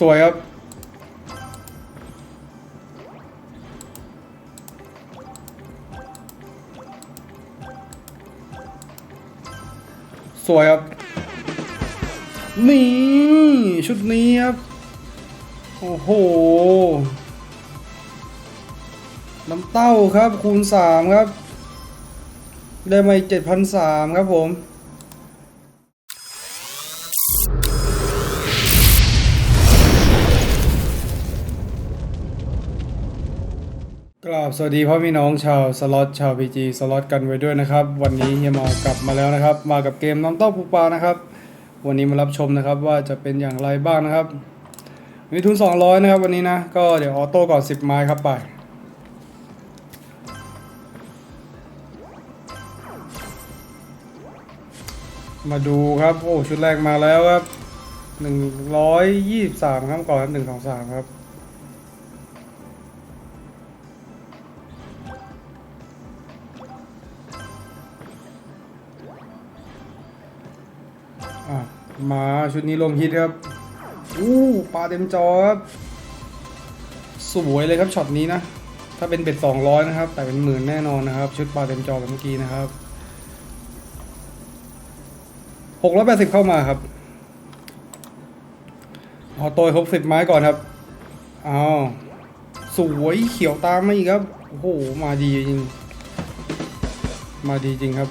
สวยครับ สวยครับ นี่ชุดนี้ครับ โอ้โห น้ำเต้าครับคูณสามครับ ได้มาเจ็ดพันสามครับผม ราบสวัสดีพ่อพี่น้องชาวสล็อตชาวพีจีสล็อตกันไว้ด้วยนะครับ วันนี้เฮียมากลับมาแล้วนะครับ มากับเกมน้ำเต้าปูปลานะครับ วันนี้มารับชมนะครับว่าจะเป็นอย่างไรบ้างนะครับมีทุน 200 นะครับวันนี้นะ ก็เดี๋ยวออโต้ก่อน 10 ไม้ครับไปมาดูครับ โอ้ ชุดแรกมาแล้วครับ 123 ครับก่อน 1 2 3 ครับ อะมาชุดนี้ลงฮิตครับอู้ปลาเต็มจอครับสวยเลยครับช็อตนี้นะ ถ้าเป็นเบ็ดสองร้อยนะครับ แต่เป็นหมื่นแน่นอนนะครับ ชุดปลาเต็มจอแบบเมื่อกี้นะครับหกร้อยแปดสิบเข้ามาครับเอาตัวครบสิบไม้ก่อนครับอ้าวสวยเขียวตามมาอีกครับโอ้โหมาดีจริง มาดีจริงครับ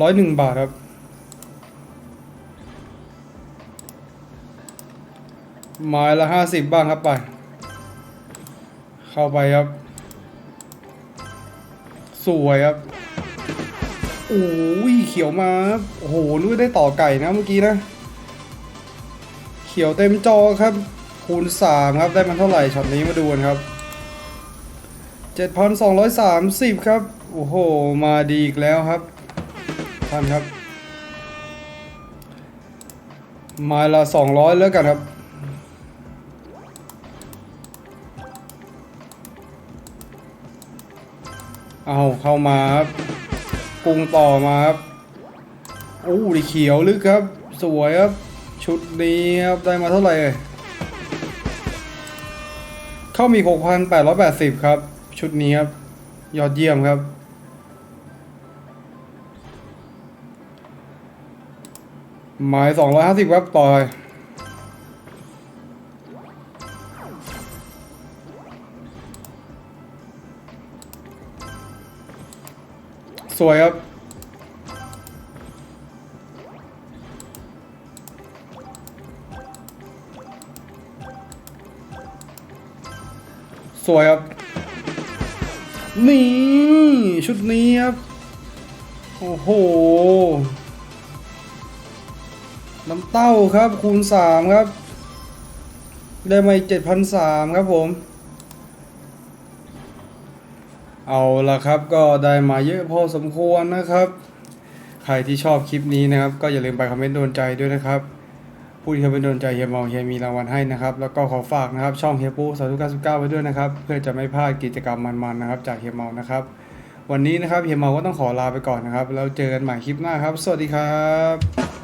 ร้อยหนึ่งบาทครับ ไม้ละห้าสิบบ้างครับไป เข้าไปครับ สวยครับ โอ้ยเขียวมา โอ้โหนึกว่าได้ต่อไก่นะเมื่อกี้นะ เขียวเต็มจอครับ คูณสามครับ ได้มันเท่าไหร่ช็อตนี้มาดูกันครับเจ็ดพันสองร้อยสามสิบครับ โอ้โห มาดีอีกแล้วครับ ท่านครับไม้ละสองร้อยแล้วกันครับเอาเข้ามาครับปรุงต่อมาครับโอ้ดีเขียวลึกครับ สวยครับ ชุดนี้ครับ ได้มาเท่าไหร่เอ่ยเข้ามี 6,880 ครับ ชุดนี้ครับ ยอดเยี่ยมครับ หมาย250ครับต่อยสวยครับ สวยครับ นี่ ชุดนี้ครับ โอ้โห น้ำเต้าครับคูณสามครับ ได้มาเจ็ดพันสามครับผม เอาละครับก็ได้มาเยอะพอสมควรนะครับ ใครที่ชอบคลิปนี้นะครับ ก็อย่าลืมไปคอมเมนต์โดนใจด้วยนะครับผู้ที่เขาเป็นโดนใจเฮียเมาเฮียมีรางวัลให้นะครับ แล้วก็ขอฝากนะครับ ช่องเฮียปูสาธุเก้าสิบเก้าไว้ด้วยนะครับ เพื่อจะไม่พลาดกิจกรรมมันๆนะครับ จากเฮียเมานะครับ วันนี้นะครับเฮียเมาก็ต้องขอลาไปก่อนนะครับ แล้วเจอกันใหม่คลิปหน้าครับ สวัสดีครับ